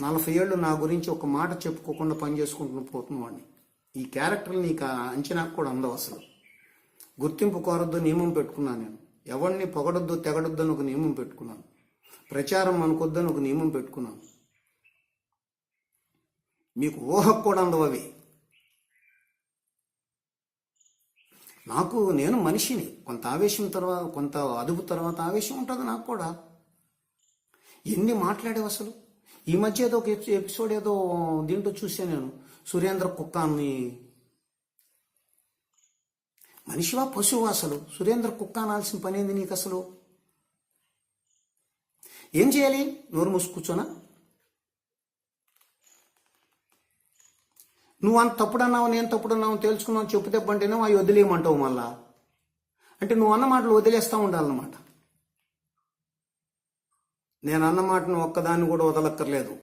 నలభై ఏళ్ళు నా గురించి ఒక మాట చెప్పుకోకుండా పని పోతున్నవాడిని. ఈ క్యారెక్టర్ నీకు అంచనా అంచనాకు కూడా అందవు అసలు. గుర్తింపు కోరొద్దు నియమం పెట్టుకున్నాను నేను. ఎవరిని పొగడొద్దు తెగడొద్దు అని ఒక నియమం పెట్టుకున్నాను. ప్రచారం అనుకొద్దని ఒక నియమం పెట్టుకున్నాను. మీకు ఊహకు కూడా అందవు అవి. నాకు నేను మనిషిని. కొంత ఆవేశం తర్వాత కొంత అదుపు తర్వాత ఆవేశం ఉంటుంది నాకు కూడా. ఎన్ని మాట్లాడేవి అసలు? ఈ మధ్య ఏదో ఒక ఎపిసోడ్ ఏదో దీంట్లో చూసాను నేను. సురేంద్ర కుక్క అని మనిషివా పశువు అసలు? సురేంద్ర కుక్క అనాల్సిన పని ఏంది నీకు అసలు? ఏం చేయాలి? నోరు మూసి కూర్చోనా? నువ్వు అంత తప్పుడన్నావు నేను తప్పుడన్నావు తెలుసుకున్నావు చెప్పు తెప్పంటేనే అవి వదిలేయమంటావు మళ్ళా. అంటే నువ్వు అన్న మాటలు వదిలేస్తూ ఉండాలన్నమాట. నేను అన్న మాటను ఒక్కదాన్ని కూడా వదలక్కర్లేదు.